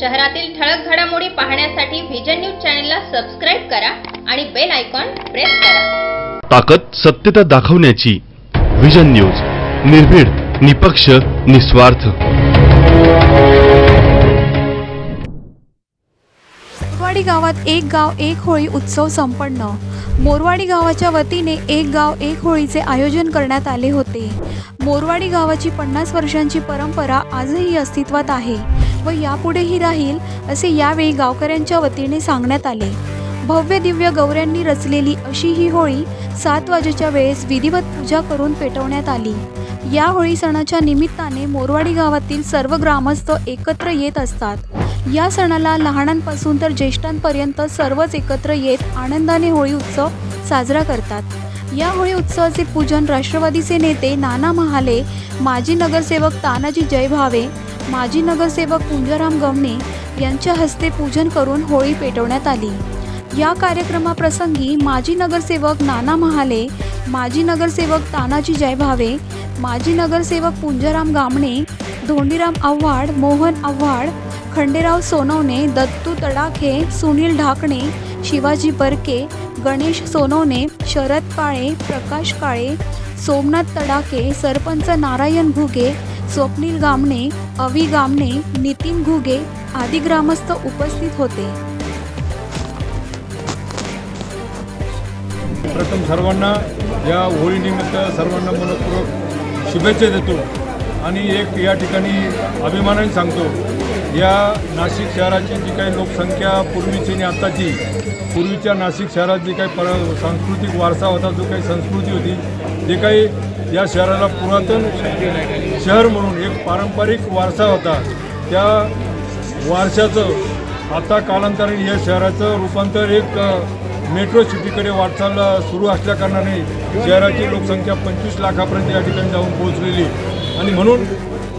शहरातील ठळक घडामोडी पाहण्यासाठी व्हिजन न्यूज चॅनलला सबस्क्राईब करा आणि बेल आयकॉन प्रेस करा. ताकद सत्यता दाखवण्याची विजन न्यूज निर्भीड निपक्ष निस्वार्थ. मोरवाडी गावात एक गाव एक होळी उत्सव संपन्न. मोरवाडी गावाच्या वतीने एक गाव एक होळीचे आयोजन करण्यात आले होते. मोरवाडी गावाची पन्नास वर्षांची परंपरा आजही अस्तित्वात आहे. व यापुढेही राहील असे यावेळी गावकऱ्यांच्या वतीने सांगण्यात आले. भव्य दिव्य गौऱ्यांनी रचलेली अशी ही होळी सात वाजेच्या वेळेस विधिवत पूजा करून पेटवण्यात आली. या होळी सणाच्या निमित्ताने मोरवाडी गावातील सर्व ग्रामस्थ एकत्र येत असतात. या सणाला लहानांपासून तर ज्येष्ठांपर्यंत सर्वच एकत्र येत आनंदाने होळी उत्सव साजरा करतात. या होळी उत्सवाचे पूजन राष्ट्रवादीचे नेते नाना महाले माजी नगरसेवक तानाजी जयभावे माजी नगरसेवक पुंजाराम गवणे यांच्या हस्ते पूजन करून होळी पेटवण्यात आली. या कार्यक्रमाप्रसंगी माजी नगरसेवक नाना महाले माजी नगरसेवक तानाजी जयभावे माजी नगरसेवक पुंजाराम गामणे धोंडीराम आव्हाड मोहन आव्हाड खंडेराव सोनवणे दत्तू तडाखे सुनील ढाकणे शिवाजी बर्के गणेश सोनवणे शरद काळे प्रकाश काळे सोमनाथ तडाके सरपंच नारायण भुगे स्वप्नील गामणे अवी गामणे नितीन घुगे आदी ग्रामस्थ उपस्थित होते. प्रथम सर्वांना या होळीनिमित्त सर्वांना मनपूर्वक शुभेच्छा देतो आणि एक या ठिकाणी अभिमानाने सांगतो. या नाशिक शहराची जी काही लोकसंख्या पूर्वीची आणि आत्ताची पूर्वीच्या नाशिक शहरात जी काही पर सांस्कृतिक वारसा होता जो काही संस्कृती होती जे काही या शहराला पुरातन शहर म्हणून एक पारंपरिक वारसा होता. त्या वारशाचं आता कालांतराने या शहराचं रूपांतर एक मेट्रो सिटीकडे वाटचाल सुरू असल्या कारणाने शहराची लोकसंख्या पंचवीस लाखापर्यंत या ठिकाणी जाऊन पोहोचलेली. आणि म्हणून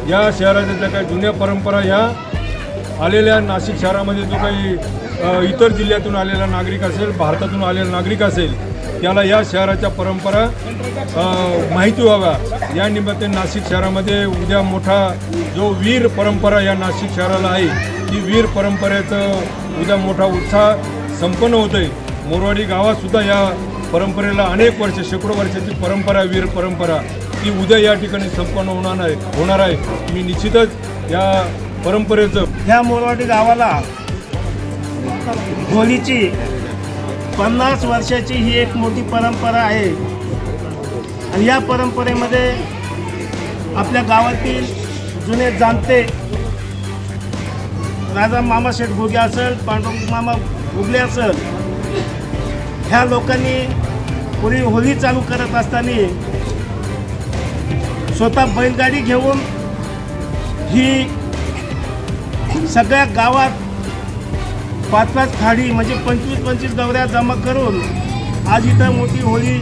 या शहराच्या ज्या काही जुन्या परंपरा ह्या आलेल्या नाशिक शहरामध्ये जो काही इतर जिल्ह्यातून आलेला नागरिक असेल भारतातून आलेला नागरिक असेल त्याला या शहराच्या परंपरा माहिती व्हाव्या या निमित्ते नाशिक शहरामध्ये उद्या मोठा जो वीर परंपरा या नाशिक शहराला आहे ती वीर परंपरेचं उद्या मोठा उत्साह संपन्न होतो आहे मोरवाडी गावातसुद्धा या परंपरेला अनेक वर्ष शेकडो वर्षाची परंपरा वीर परंपरा ती उद्या या ठिकाणी संपन्न होणार आहे होणार आहे. मी निश्चितच या परंपरेचं ह्या मोरवाडी गावाला होळीची पन्नास वर्षाची ही एक मोठी परंपरा आहे. आणि या परंपरेमध्ये आपल्या गावातील जुने जाणते राजा मामा शेठ घुगे असेल पांडुरंग मामा घुगले असेल ह्या लोकांनी पूर्वी होळी चालू करत असताना स्वतः बैलगाडी घेऊन ही सगळ्या गावात पाच पाच खाडी म्हणजे पंचवीस पंचवीस दौऱ्या जमा करून आज इथं मोठी होळी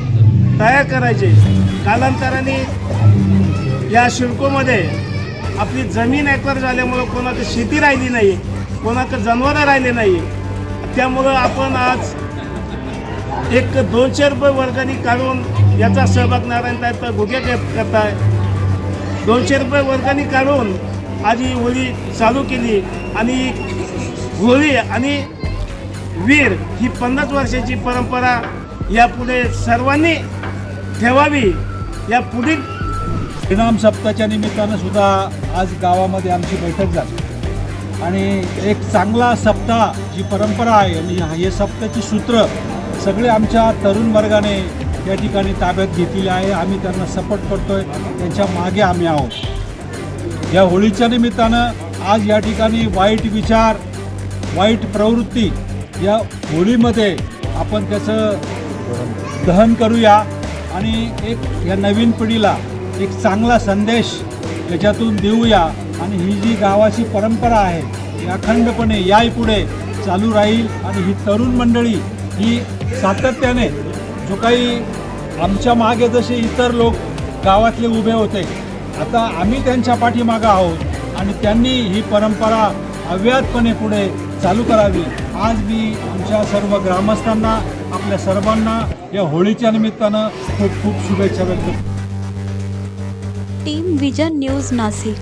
तयार करायचे. कालांतराने या शिडकोमध्ये आपली जमीन एकवर झाल्यामुळं कोणाकडे शेती राहिली नाही कोणाकडे जनावरं राहिले नाही. त्यामुळं आपण आज एक दोनशे रुपये वर्गाने काढून याचा सहभाग नारायण ताई करताय. दोनशे रुपये वर्गाने काढून आज ही होळी चालू केली आणि होळी आणि वीर ही पन्नास वर्षाची परंपरा यापुढे सर्वांनी ठेवावी. या पुढील इनाम सप्ताहाच्या निमित्तानं सुद्धा आज गावामध्ये आमची बैठक झाली. आणि एक चांगला सप्ताह जी परंपरा आहे आणि हे सप्ताची सूत्र सगळे आमच्या तरुण वर्गाने या ठिकाणी ताब्यात घेतली आहे. आम्ही त्यांना सपोर्ट आहे त्यांच्या मागे आम्ही आहोत. या होळीच्या निमित्तानं आज या ठिकाणी वाईट विचार वाईट प्रवृत्ती या होळीमध्ये आपण त्याचं दहन करूया. आणि एक या नवीन पिढीला एक चांगला संदेश त्याच्यातून देऊया. आणि ही जी गावाची परंपरा आहे ती अखंडपणे याही पुढे चालू राहील. आणि ही तरुण मंडळी ही सातत्याने जो काही आमच्या मागे जसे इतर लोक गावातले उभे होते आता आम्ही त्यांच्या पाठीमागं आहोत. आणि त्यांनी ही परंपरा अव्याहतपणे पुढे चालू करावी. आज मी आमच्या सर्व ग्रामस्थांना आपल्या सर्वांना या होळीच्या निमित्तानं खूप खूप शुभेच्छा व्यक्त टीम विजन न्यूज नाशिक.